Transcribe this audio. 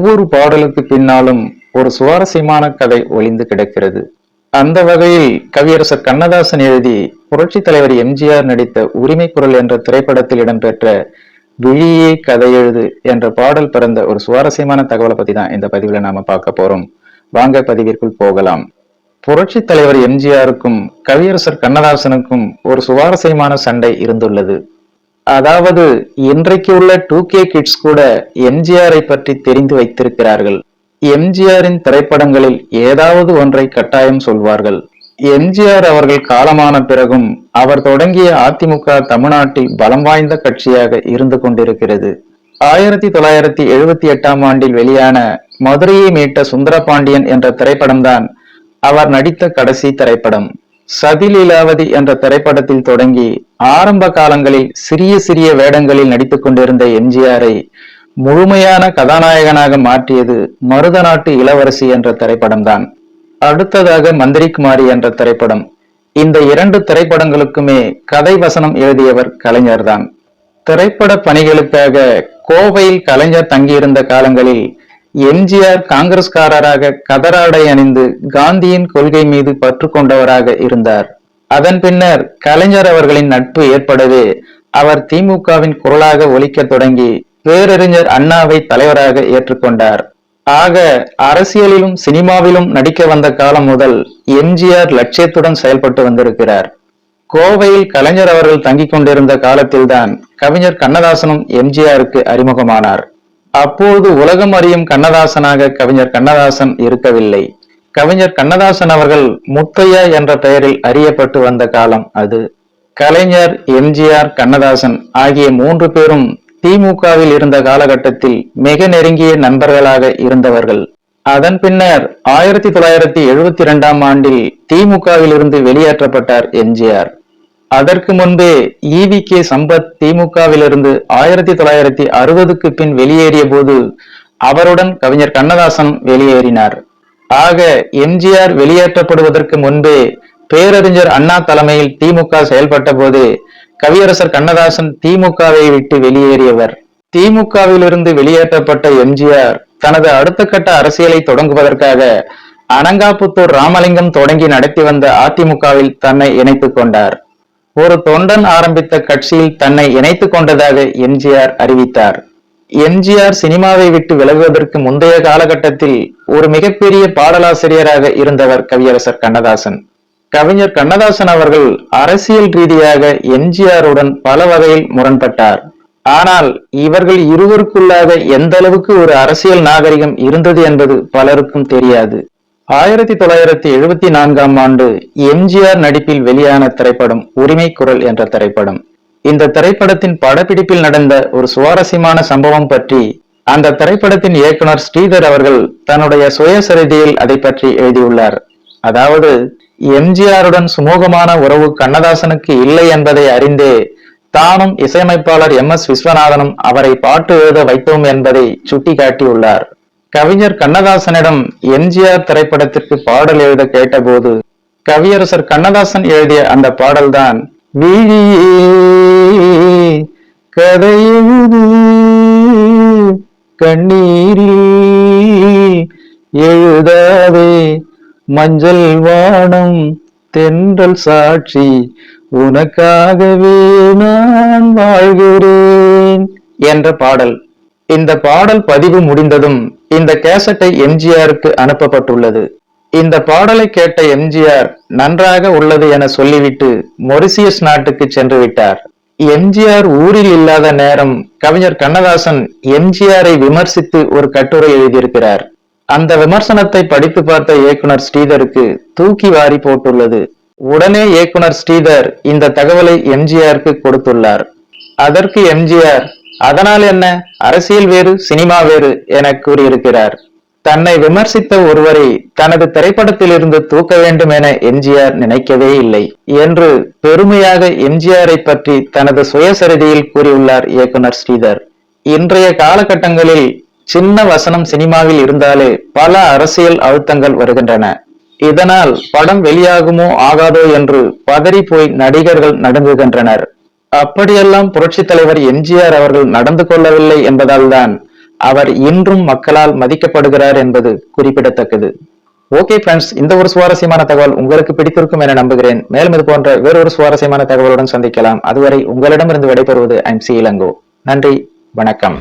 ஒவ்வொரு பாடலுக்கு பின்னாலும் ஒரு சுவாரஸ்யமான கதை ஒளிந்து கிடக்கிறது. அந்த வகையில் கவியரசர் கண்ணதாசன் எழுதி புரட்சி தலைவர் எம்ஜிஆர் நடித்த உரிமை குரல் என்ற திரைப்படத்தில் இடம்பெற்ற விழியே கதை எழுது என்ற பாடல் பிறந்த ஒரு சுவாரஸ்யமான தகவலை பத்தி தான் இந்த பதிவுல நாம பார்க்க போறோம். வாங்க பதிவிற்குள் போகலாம். புரட்சி தலைவர் எம்ஜிஆருக்கும் கவியரசர் கண்ணதாசனுக்கும் ஒரு சுவாரஸ்யமான சண்டை இருந்துள்ளது. அதாவது இன்றைக்கு உள்ள டூ கே கிட்ஸ் கூட எம்ஜிஆரை பற்றி தெரிந்து வைத்திருக்கிறார்கள். எம்ஜிஆரின் திரைப்படங்களில் ஏதாவது ஒன்றை கட்டாயம் சொல்வார்கள். எம்ஜிஆர் அவர்கள் காலமான பிறகும் அவர் தொடங்கிய அதிமுக தமிழ்நாட்டில் பலம் வாய்ந்த கட்சியாக இருந்து கொண்டிருக்கிறது. ஆயிரத்தி தொள்ளாயிரத்தி எழுபத்தி எட்டாம் ஆண்டில் வெளியான மதுரையை மீட்ட சுந்தரபாண்டியன் என்ற திரைப்படம்தான் அவர் நடித்த கடைசி திரைப்படம். சதிலீலாவதி என்ற திரைப்படத்தில் தொடங்கி ஆரம்ப காலங்களில் சிறிய சிறிய வேடங்களில் நடித்துக் கொண்டிருந்த எம்ஜிஆரை முழுமையான கதாநாயகனாக மாற்றியது மருத நாட்டு இளவரசி என்ற திரைப்படம்தான். அடுத்ததாக மந்திரிக்குமாரி என்ற திரைப்படம். இந்த இரண்டு திரைப்படங்களுக்குமே கதை வசனம் எழுதியவர் கலைஞர்தான். திரைப்பட பணிகளுக்காக கோவையில் கலைஞர் தங்கியிருந்த காலங்களில் எம்ஜிஆர் காங்கிரஸ்காரராக கதராடை அணிந்து காந்தியின் கொள்கை மீது பற்று கொண்டவராக இருந்தார். அதன் பின்னர் கலைஞர் அவர்களின் நட்பு ஏற்படவே அவர் திமுகவின் குரலாக ஒலிக்க தொடங்கி பேரறிஞர் அண்ணாவை தலைவராக ஏற்றுக்கொண்டார். ஆக அரசியலிலும் சினிமாவிலும் நடிக்க வந்த காலம் முதல் எம்ஜிஆர் லட்சியத்துடன் செயல்பட்டு வந்திருக்கிறார். கோவையில் கலைஞர் அவர்கள் தங்கிக் கொண்டிருந்த காலத்தில்தான் கவிஞர் கண்ணதாசனும் எம்ஜிஆருக்கு அறிமுகமானார். அப்போது உலகம் அறியும் கண்ணதாசனாக கவிஞர் கண்ணதாசன் இருக்கவில்லை. கவிஞர் கண்ணதாசன் அவர்கள் முத்தையா என்ற பெயரில் அறியப்பட்டு வந்த காலம் அது. கலைஞர் எம்ஜிஆர் கண்ணதாசன் ஆகிய மூன்று பேரும் திமுகவில் இருந்த காலகட்டத்தில் மிக நெருங்கிய நண்பர்களாக இருந்தவர்கள். அதன் பின்னர் ஆயிரத்தி தொள்ளாயிரத்தி எழுபத்தி இரண்டாம் ஆண்டில் திமுகவில் இருந்து வெளியேற்றப்பட்டார் எம்ஜிஆர். அதற்கு முன்பே ஈவி கே சம்பத் திமுகவிலிருந்து ஆயிரத்தி தொள்ளாயிரத்தி அறுபதுக்கு பின் வெளியேறிய போது அவருடன் கவிஞர் கண்ணதாசன் வெளியேறினார். ஆக எம்ஜிஆர் வெளியேற்றப்படுவதற்கு முன்பே பேரறிஞர் அண்ணா தலைமையில் திமுக செயல்பட்ட போது கவியரசர் கண்ணதாசன் திமுகவை விட்டு வெளியேறியவர். திமுகவிலிருந்து வெளியேற்றப்பட்ட எம்ஜிஆர் தனது அடுத்த கட்ட அரசியலை தொடங்குவதற்காக அனங்காபுத்தூர் ராமலிங்கம் தொடங்கி நடத்தி வந்த அதிமுகவில் தன்னை இணைத்துக் கொண்டார். ஒரு தொண்டன் ஆரம்பித்த கட்சியில் தன்னை இணைத்துக் கொண்டதாக எம்ஜிஆர் அறிவித்தார். எம்ஜிஆர் சினிமாவை விட்டு விலகுவதற்கு முந்தைய காலகட்டத்தில் ஒரு மிகப்பெரிய பாடலாசிரியராக இருந்தவர் கவியரசர் கண்ணதாசன். கவிஞர் கண்ணதாசன் அவர்கள் அரசியல் ரீதியாக எம்ஜிஆருடன் பல வகையில் முரண்பட்டார். ஆனால் இவர்கள் இருவருக்குள்ளாக எந்த அளவுக்கு ஒரு அரசியல் நாகரிகம் இருந்தது என்பது பலருக்கும் தெரியாது. ஆயிரத்தி தொள்ளாயிரத்தி எழுபத்தி நான்காம் ஆண்டு எம்ஜிஆர் நடிப்பில் வெளியான திரைப்படம் உரிமை குரல் என்ற திரைப்படம். இந்த திரைப்படத்தின் படப்பிடிப்பில் நடந்த ஒரு சுவாரஸ்யமான சம்பவம் பற்றி அந்த திரைப்படத்தின் இயக்குனர் ஸ்ரீதர் அவர்கள் தன்னுடைய சுயசரிதையில் அதை பற்றி எழுதியுள்ளார். அதாவது எம்ஜிஆருடன் சுமூகமான உறவு கண்ணதாசனுக்கு இல்லை என்பதை அறிந்தே தானும் இசையமைப்பாளர் எம் எஸ் விஸ்வநாதனும் அவரை பாட்டு எழுத வைத்தோம் என்பதை சுட்டிக்காட்டியுள்ளார். கவிஞர் கண்ணதாசனிடம் எம்ஜிஆர் திரைப்படத்திற்கு பாடல் எழுத கேட்டபோது கவியரசர் கண்ணதாசன் எழுதிய அந்த பாடல்தான் வீழியே கதையெழுது கண்ணீரில் எழுதாதே மஞ்சள் வானம் தென்றல் சாட்சி உனக்காகவே நான் வாழ்கிறேன் என்ற பாடல். இந்த பாடல் பதிவு முடிந்ததும் இந்த கேசட்டை எம்ஜிஆருக்கு அனுப்பப்பட்டுள்ளது. இந்த பாடலை கேட்ட எம்ஜிஆர் நன்றாக உள்ளது என சொல்லிவிட்டு மொரிசியஸ் நாட்டுக்கு சென்று விட்டார். எம்ஜிஆர் ஊரில் இல்லாத நேரம் கவிஞர் கண்ணதாசன் எம்ஜிஆரை விமர்சித்து ஒரு கட்டுரை எழுதியிருக்கிறார். அந்த விமர்சனத்தை படித்து பார்த்த இயக்குனர் ஸ்ரீதருக்கு தூக்கி வாரி போட்டுள்ளது. உடனே இயக்குனர் ஸ்ரீதர் இந்த தகவலை எம்ஜிஆருக்கு கொடுத்துள்ளார். அதற்கு எம்ஜிஆர் அதனால் என்ன? அரசியல் வேறு சினிமா வேறு என கூறியிருக்கிறார். தன்னை விமர்சித்த ஒருவரை தனது திரைப்படத்தில் இருந்து தூக்க வேண்டும் என எம்ஜிஆர் நினைக்கவே இல்லை என்று பெருமையாக எம்ஜிஆரை பற்றி தனது சுயசரிதையில் கூறியுள்ளார் இயக்குனர் ஸ்ரீதர். இன்றைய காலகட்டங்களில் சின்ன வசனம் சினிமாவில் இருந்தாலே பல அரசியல் அழுத்தங்கள் வருகின்றன. இதனால் படம் வெளியாகுமோ ஆகாதோ என்று பதறி போய் நடிகர்கள் நடுங்குகின்றனர். அப்படியெல்லாம் புரட்சி தலைவர் எம்ஜிஆர் அவர்கள் நடந்து கொள்ளவில்லை என்பதால் தான் அவர் இன்றும் மக்களால் மதிக்கப்படுகிறார் என்பது குறிப்பிடத்தக்கது. ஓகே ஃப்ரெண்ட்ஸ் இந்த ஒரு சுவாரஸ்யமான தகவல் உங்களுக்கு பிடித்திருக்கும் என நம்புகிறேன். மேலும் இது போன்ற வேறொரு சுவாரஸ்யமான தகவலுடன் சந்திக்கலாம். அதுவரை உங்களிடமிருந்து விடைபெறுவது ஐம் சி இளங்கோ. நன்றி வணக்கம்.